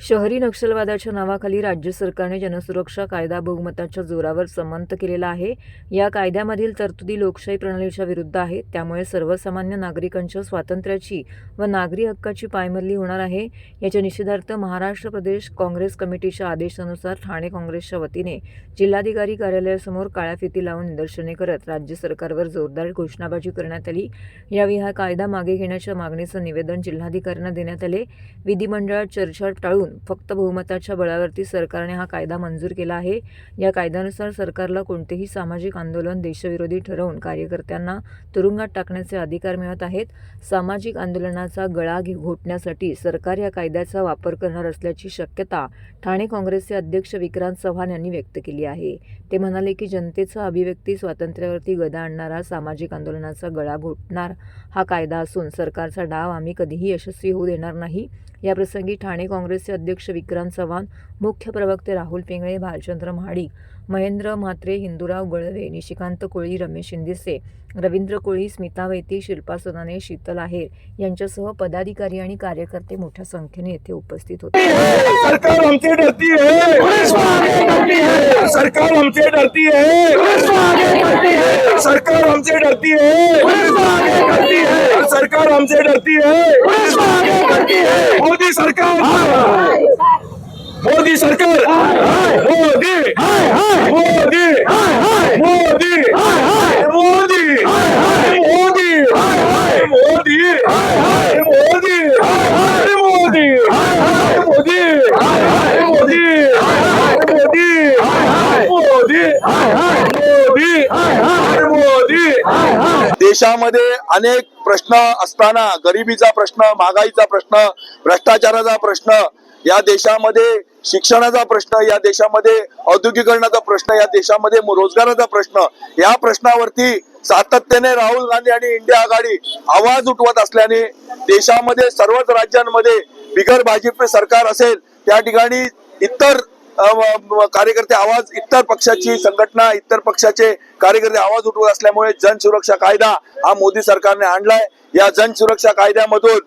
शहरी नक्षलवादाच्या नावाखाली राज्य सरकारने जनसुरक्षा कायदा बहुमताच्या जोरावर संमत केलेला आहे. या कायद्यामधील तरतुदी लोकशाही प्रणालीच्या विरुद्ध आहेत. त्यामुळे सर्वसामान्य नागरिकांच्या स्वातंत्र्याची व नागरी हक्काची पायमल्ली होणार आहे. याच्या निषेधार्थ महाराष्ट्र प्रदेश काँग्रेस कमिटीच्या आदेशानुसार ठाणे काँग्रेसच्या वतीने जिल्हाधिकारी कार्यालयासमोर काळ्या फिती लावून निदर्शने करत राज्य सरकारवर जोरदार घोषणाबाजी करण्यात आली. यावेळी हा कायदा मागे घेण्याच्या मागणीचं निवेदन जिल्हाधिकाऱ्यांना देण्यात आले. विधिमंडळात चर्चा टाळून फक्त बहुमताच्या बळावरती सरकारने हा कायदा मंजूर केला आहे. या कायद्यानुसार सरकारला कोणतेही सामाजिक आंदोलन देशविरोधी ठरवून कार्यकर्त्यांना तुरुंगात टाकण्याचे अधिकार मिळत आहेत. सामाजिक आंदोलनाचा गळा घे- घोटण्यासाठी सरकार या कायद्याचा वापर करणार असल्याची शक्यता ठाणे काँग्रेसचे अध्यक्ष विक्रांत चव्हाण यांनी व्यक्त केली आहे. ते म्हणाले की जनतेचा अभिव्यक्ती स्वातंत्र्यावरती गदा आणणारा सामाजिक आंदोलनाचा गळा घोटणार हा कायदा असून सरकारचा डाव आम्ही कधीही यशस्वी होऊ देणार नाही. याप्रसंगी ठाणे काँग्रेसचे अध्यक्ष विक्रांत चव्हाण मुख्य प्रवक्ते राहुल पिंगळे भालचंद्र महाडिक महेंद्र म्हात्रे हिंदूराव गळवे निशिकांत कोळी रमेश शिंदेसे रवींद्र कोळी स्मिता वैती शिल्पा सोनाने शीतल आहेर यांच्यासह पदाधिकारी आणि कार्यकर्ते मोठ्या संख्येने येथे उपस्थित होते. सरकार हमसे डरती है सरकार हमसे डरती है सरकार हमसे डरती है सरकार हमसे डरती है मोदी सरकार. मोदी सरकार. मोदी. मोदी मोदी. देशामध्ये अनेक प्रश्न असताना गरिबीचा प्रश्न महागाईचा प्रश्न भ्रष्टाचाराचा प्रश्न या देशामध्ये शिक्षणाचा प्रश्न या देशामध्ये औद्योगिकरणाचा प्रश्न या देशामध्ये रोजगाराचा प्रश्न या प्रश्नावरती सातत्याने राहुल गांधी आणि इंडिया आघाडी आवाज उठवत असल्याने देशामध्ये सर्वच राज्यांमध्ये बिगर भाजप सरकार असेल त्या ठिकाणी इतर कार्यकर्ते आवाज इतर पक्षाची संघटना इतर पक्षाचे कार्यकर्ते आवाज उठवत असल्यामुळे जनसुरक्षा कायदा हा मोदी सरकारने आणलाय. या जनसुरक्षा कायद्यामधून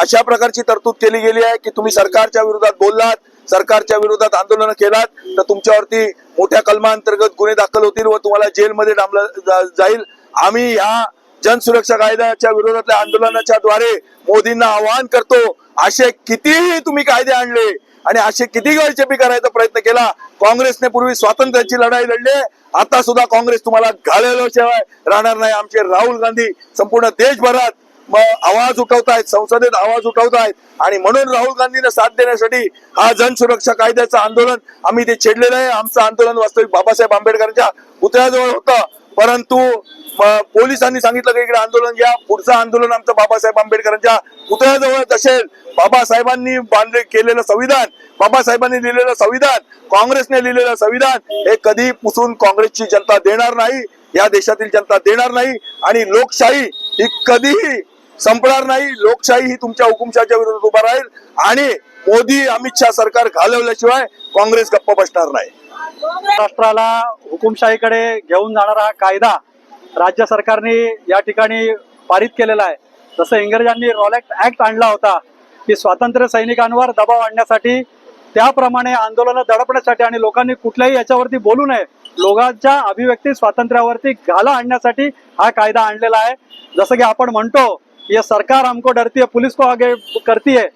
अशा प्रकारची तरतूद केली गेली आहे की तुम्ही सरकारच्या विरोधात बोललात सरकारच्या विरोधात आंदोलन केलात तर तुमच्यावरती मोठ्या कलमांतर्गत गुन्हे दाखल होतील व तुम्हाला जेलमध्ये डांबलं जाईल. आम्ही ह्या जनसुरक्षा कायद्याच्या विरोधातल्या आंदोलनाच्या द्वारे मोदींना आवाहन करतो असे कितीही तुम्ही कायदे आणले आणि असे किती गळचेपी करायचा प्रयत्न केला. काँग्रेसने पूर्वी स्वातंत्र्याची लढाई लढली. आहे. आता सुद्धा काँग्रेस तुम्हाला घालवल्याशिवाय राहणार नाही आमचे राहुल गांधी. संपूर्ण देशभरात आवाज उठवतायत संसदेत आवाज उठवतायत. आणि म्हणून राहुल गांधींना साथ देण्यासाठी हा जनसुरक्षा कायद्याचं आंदोलन आम्ही ते छेडलेलं आहे. आमचं आंदोलन वास्तविक बाबासाहेब आंबेडकरांच्या पुतळ्याजवळ होतं. परंतु पोलिसांनी सांगितलं की इकडे आंदोलन घ्या. पुढचं आंदोलन आमचं बाबासाहेब आंबेडकरांच्या पुतळ्याजवळच असेल. बाबासाहेबांनी बांधले केलेलं संविधान बाबासाहेबांनी लिहिलेलं संविधान काँग्रेसने लिहिलेलं संविधान हे कधी पुसून काँग्रेसची जनता देणार नाही या देशातील जनता देणार नाही आणि लोकशाही ही कधीही संपणार नाही. लोकशाही ही तुमच्या हुकुमशाच्या विरोधात उभा राहील आणि मोदी अमित शहा सरकार घालवल्याशिवाय काँग्रेस गप्प बसणार नाही. महाराष्ट्राला हुकुमशाहीकडे घेऊन जाणारा हा कायदा राज्य सरकारने या ठिकाणी पारित केलेला आहे. जसं इंग्रजांनी रॉलेक्ट ऍक्ट आणला होता की स्वातंत्र्य सैनिकांवर दबाव आणण्यासाठी त्याप्रमाणे आंदोलनं दडपण्यासाठी आणि लोकांनी कुठल्याही याच्यावरती बोलू नये लोकांच्या अभिव्यक्ती स्वातंत्र्यावरती घाला आणण्यासाठी हा कायदा आणलेला आहे. जसं की आपण म्हणतो हे सरकार हमको डरती है पुलिस को आगे करती है.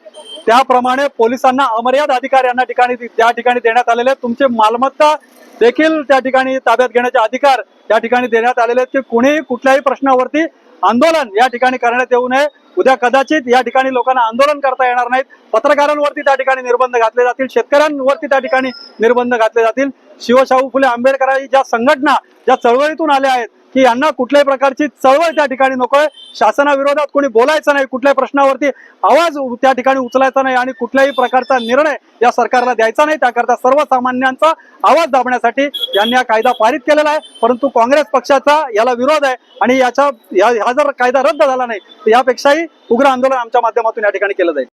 त्याप्रमाणे पोलिसांना अमर्याद अधिकार यांना ठिकाणी त्या ठिकाणी देण्यात आलेले आहेत. तुमचे मालमत्ता देखील त्या ठिकाणी ताब्यात घेण्याचे अधिकार त्या ठिकाणी देण्यात आलेले आहेत की कुणीही कुठल्याही प्रश्नावरती आंदोलन या ठिकाणी करण्यात येऊ नये. उद्या कदाचित या ठिकाणी लोकांना आंदोलन करता येणार नाहीत. पत्रकारांवरती त्या ठिकाणी निर्बंध घातले जातील. शेतकऱ्यांवरती त्या ठिकाणी निर्बंध घातले जातील. शिवशाहू फुले आंबेडकरांनी ज्या संघटना ज्या चळवळीतून आल्या आहेत की यांना कुठल्याही प्रकारची चळवळ त्या ठिकाणी नकोय शासनाविरोधात कोणी बोलायचं नाही कुठल्याही प्रश्नावरती आवाज त्या ठिकाणी उचलायचा नाही आणि कुठल्याही प्रकारचा निर्णय या सरकारला द्यायचा नाही. त्याकरता सर्वसामान्यांचा आवाज दाबण्यासाठी यांनी हा कायदा पारित केलेला आहे. परंतु काँग्रेस पक्षाचा याला विरोध आहे आणि याच्या हा जर कायदा रद्द झाला नाही तर यापेक्षाही उग्र आंदोलन आमच्या माध्यमातून या ठिकाणी केलं जाईल.